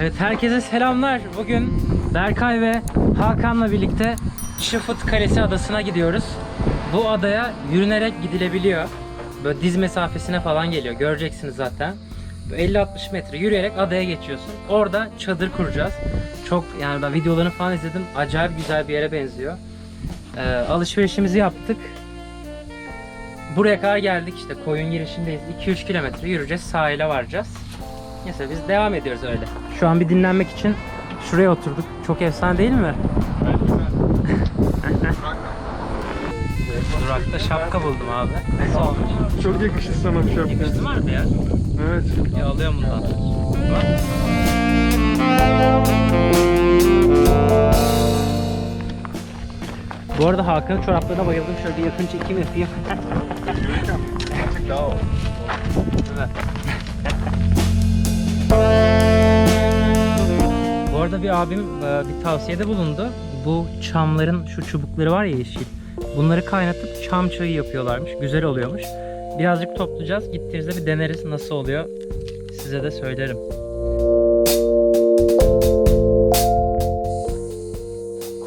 Herkese selamlar. Bugün Berkay ve Hakan'la birlikte Çıfıt Kalesi adasına gidiyoruz. Bu adaya yürünerek gidilebiliyor. Böyle diz mesafesine falan geliyor. Göreceksiniz zaten. Böyle 50-60 metre yürüyerek adaya geçiyorsun. Orada çadır kuracağız. Çok yani ben videolarını falan izledim. Acayip güzel bir yere benziyor. Ee, alışverişimizi yaptık. Buraya kadar geldik işte koyun girişindeyiz. 2-3 kilometre yürüyeceğiz. Sahile varacağız. Neyse biz devam ediyoruz öyle. Şu an bir dinlenmek için şuraya oturduk. Çok efsane değil mi? Durakta şapka buldum abi. Nasıl olmuş? Çok yakıştı sana bir şapka. Yakıştı mı harbi ya? Evet. Ya alıyorum bundan. Bu arada Hakan'ın çoraplarına bayıldım. Şöyle bir yakın çekim yapayım. Daha ol. Değil mi? Bu arada bir abim e, bir tavsiyede bulundu. Bu çamların şu çubukları var ya yeşil. Bunları kaynatıp çam çayı yapıyorlarmış. Güzel oluyormuş. Birazcık toplayacağız. Gittiğimizde bir deneriz nasıl oluyor. Size de söylerim.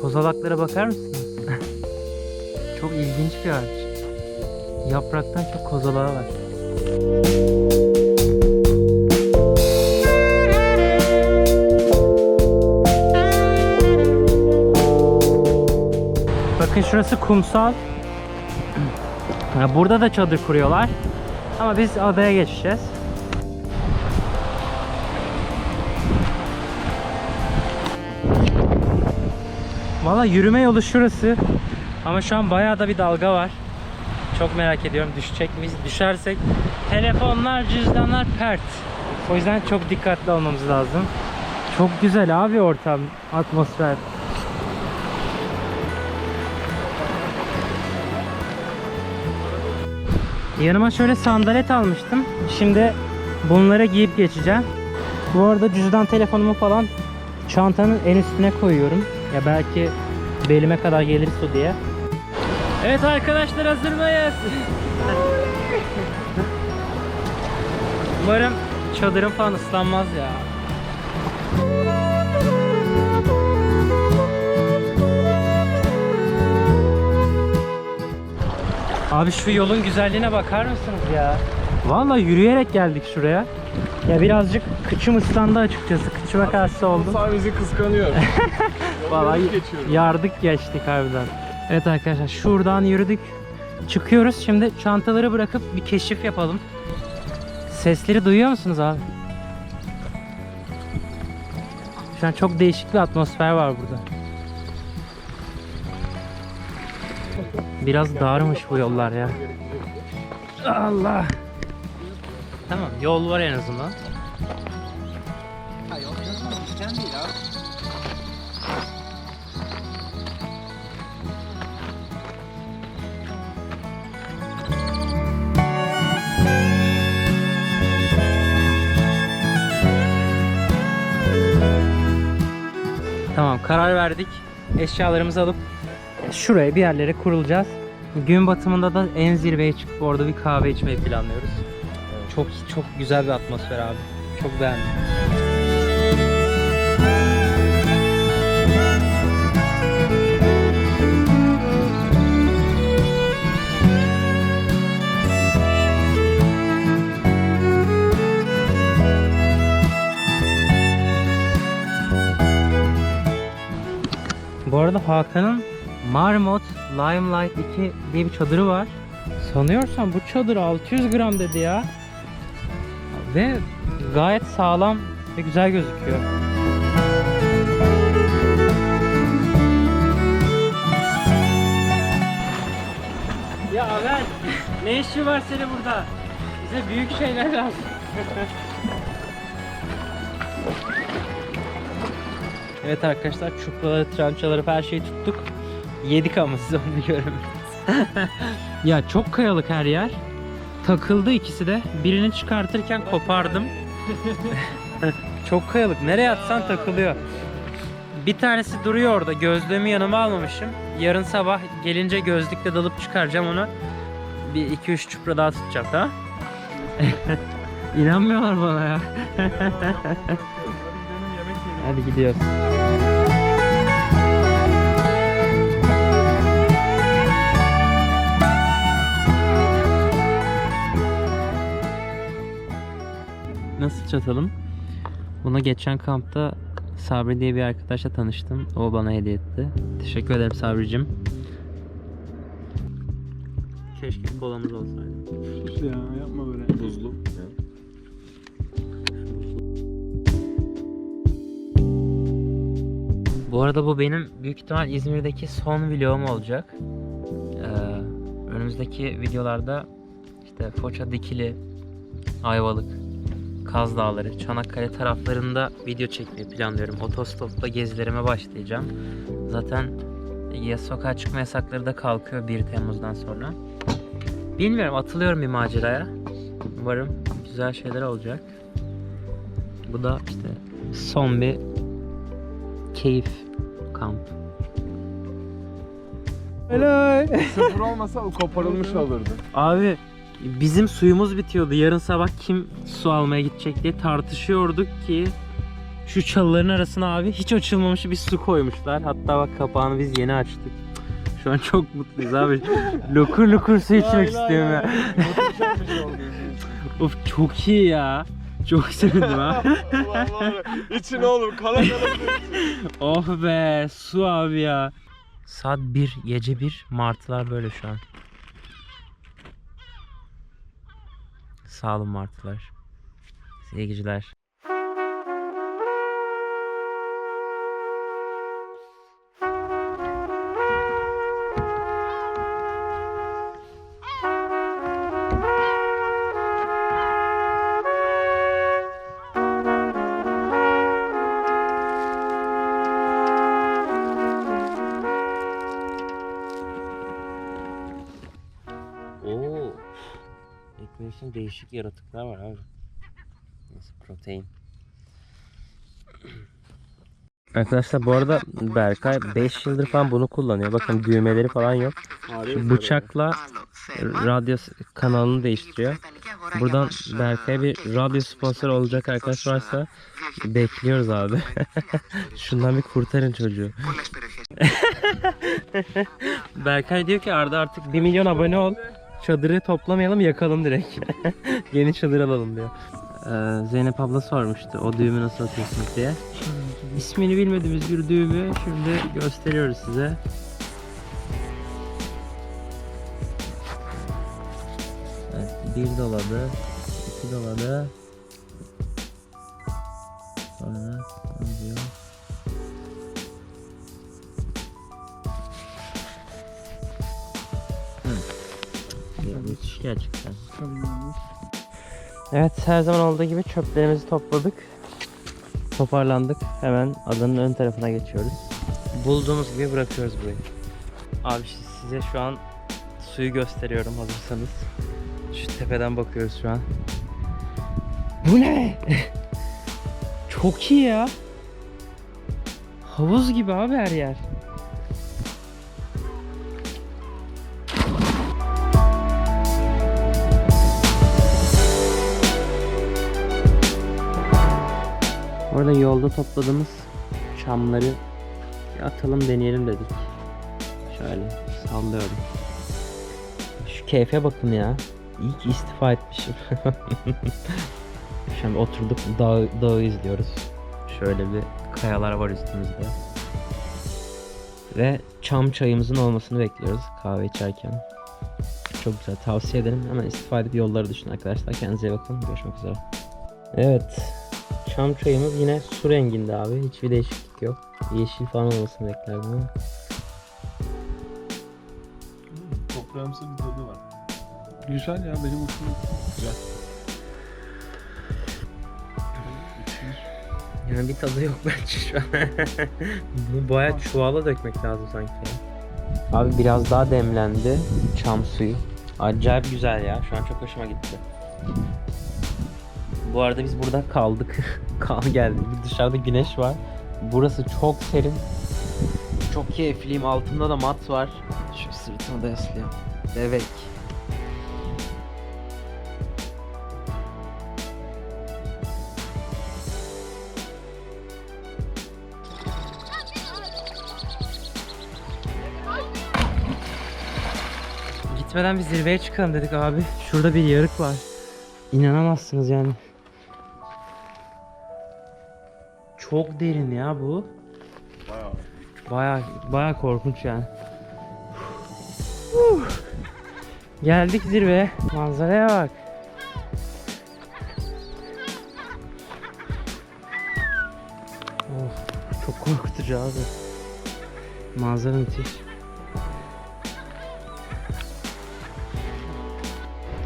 Kozalaklara bakar mısınız? çok ilginç bir ağaç. Yapraktan çok kozalağı var. Bakın şurası kumsal. Burada da çadır kuruyorlar. Ama biz adaya geçeceğiz. Valla yürüme yolu şurası. Ama şu an bayağı da bir dalga var. Çok merak ediyorum düşecek miyiz? Düşersek telefonlar, cüzdanlar pert. O yüzden çok dikkatli olmamız lazım. Çok güzel abi ortam, atmosfer. Yanıma şöyle sandalet almıştım. Şimdi bunları giyip geçeceğim. Bu arada cüzdan telefonumu falan çantanın en üstüne koyuyorum. Ya belki belime kadar gelir su diye. Evet arkadaşlar hazır mıyız? Umarım çadırım falan ıslanmaz ya. Abi şu yolun güzelliğine bakar mısınız ya? Vallahi yürüyerek geldik şuraya. Ya birazcık kıçım ıslandı açıkçası. Kıçıma karşı oldum. Bizi kıskanıyor. Vallahi geçiyorum. yardık geçtik harbiden. Evet arkadaşlar şuradan yürüdük. Çıkıyoruz. Şimdi çantaları bırakıp bir keşif yapalım. Sesleri duyuyor musunuz abi? Şu an çok değişik bir atmosfer var burada. Biraz darmış bu yollar ya. Allah. Tamam yol var en azından. Tamam karar verdik. Eşyalarımızı alıp şuraya bir yerlere kurulacağız. Gün batımında da en zirveye çıkıp orada bir kahve içmeyi planlıyoruz. Çok çok güzel bir atmosfer abi. Çok beğendim. Bu arada Hakan'ın Marmot Limelight 2 diye bir çadırı var. Sanıyorsam bu çadır 600 gram dedi ya. Ve gayet sağlam ve güzel gözüküyor. Ya Avel, ne işi var senin burada? Bize büyük şeyler lazım. Evet arkadaşlar çupraları, trançaları her şeyi tuttuk. Yedik ama siz onu göremediniz. ya çok kayalık her yer. Takıldı ikisi de. Birini çıkartırken kopardım. çok kayalık. Nereye atsan takılıyor. Bir tanesi duruyor orada. Gözlüğümü yanıma almamışım. Yarın sabah gelince gözlükle dalıp çıkaracağım onu. Bir iki üç çupra daha tutacağım tamam? İnanmıyorlar bana ya. Hadi gidiyoruz. Nasıl çatalım? Buna geçen kampta Sabri diye bir arkadaşla tanıştım. O bana hediye etti. Teşekkür ederim Sabri'cim. Keşke kolamız olsaydı. Sus ya yapma böyle. Buzlu. Bu arada bu benim büyük ihtimal İzmir'deki son vlogum olacak. Ee, önümüzdeki videolarda işte Foça Dikili, Ayvalık, Kaz Dağları, Çanakkale taraflarında video çekmeyi planlıyorum. Otostopla gezilerime başlayacağım. Zaten ya sokağa çıkma yasakları da kalkıyor 1 Temmuz'dan sonra. Bilmiyorum atılıyorum bir maceraya. Umarım güzel şeyler olacak. Bu da işte son bir keyif kamp. Helal. Sıfır olmasa o koparılmış olurdu. Abi bizim suyumuz bitiyordu. Yarın sabah kim su almaya gidecek diye tartışıyorduk ki şu çalıların arasına abi hiç açılmamış bir su koymuşlar. Hatta bak kapağını biz yeni açtık. Şu an çok mutluyuz abi. Lokur lokur su içmek istiyorum ya. Of çok iyi ya. Çok sevindim ha. İçin oğlum kala kala. oh be su abi ya. Saat 1 gece 1 martılar böyle şu an. Sağ olun martılar. Size Değişik yaratıklar var abi. Nasıl protein. Arkadaşlar bu arada Berkay 5 yıldır falan bunu kullanıyor. Bakın düğmeleri falan yok. Bıçakla radyo kanalını değiştiriyor. Buradan Berkay'a bir radyo sponsor olacak arkadaş varsa bekliyoruz abi. Şundan bir kurtarın çocuğu. Berkay diyor ki Arda artık 1 milyon abone ol. Çadırı toplamayalım yakalım direkt. Yeni çadır alalım diyor. Ee, Zeynep abla sormuştu o düğümü nasıl atıyorsunuz diye. İsmini bilmediğimiz bir düğümü şimdi gösteriyoruz size. Evet, bir doladı, iki doladı. Sonra Müthiş gerçekten. Evet her zaman olduğu gibi çöplerimizi topladık. Toparlandık. Hemen adanın ön tarafına geçiyoruz. Bulduğumuz gibi bırakıyoruz burayı. Abi size şu an suyu gösteriyorum hazırsanız. Şu tepeden bakıyoruz şu an. Bu ne? Çok iyi ya. Havuz gibi abi her yer. Orada yolda topladığımız çamları atalım deneyelim dedik. Şöyle sallıyorum. Şu keyfe bakın ya. İyi istifa etmişim. Şimdi oturduk dağ, dağı izliyoruz. Şöyle bir kayalar var üstümüzde. Ve çam çayımızın olmasını bekliyoruz kahve içerken. Çok güzel tavsiye ederim. Hemen istifa edip yolları düşün arkadaşlar. Kendinize iyi bakın. Görüşmek üzere. Evet. Çam çayımız yine su renginde abi. Hiçbir değişiklik yok. Yeşil falan olmasını beklerdim ama. Toprağımsı bir tadı var. Güzel ya benim hoşuma gitti. Güzel. Yani bir tadı yok bence şu an. Bunu bayağı çuvala dökmek lazım sanki ya. Abi biraz daha demlendi çam suyu. Acayip güzel ya. Şu an çok hoşuma gitti. Bu arada biz burada kaldık. Kal geldi. Dışarıda güneş var. Burası çok serin. Çok keyifliyim. Altımda da mat var. Şu sırtımı da yaslayayım. Bebek. Gitmeden bir zirveye çıkalım dedik abi. Şurada bir yarık var. İnanamazsınız yani. Çok derin ya bu. Bayağı. Baya baya korkunç yani. Geldik zirveye. Manzaraya bak. Of, çok korkutucu abi. Manzara müthiş.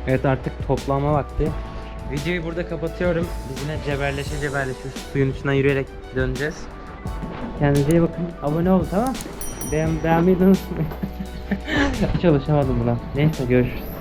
Evet artık toplanma vakti. Videoyu burada kapatıyorum. Biz yine cebelleşe cebelleşe suyun içinden yürüyerek döneceğiz. Kendinize iyi bakın. Abone olun tamam. Beğen beğenmeyi de unutmayın. Çalışamadım buna. Neyse görüşürüz.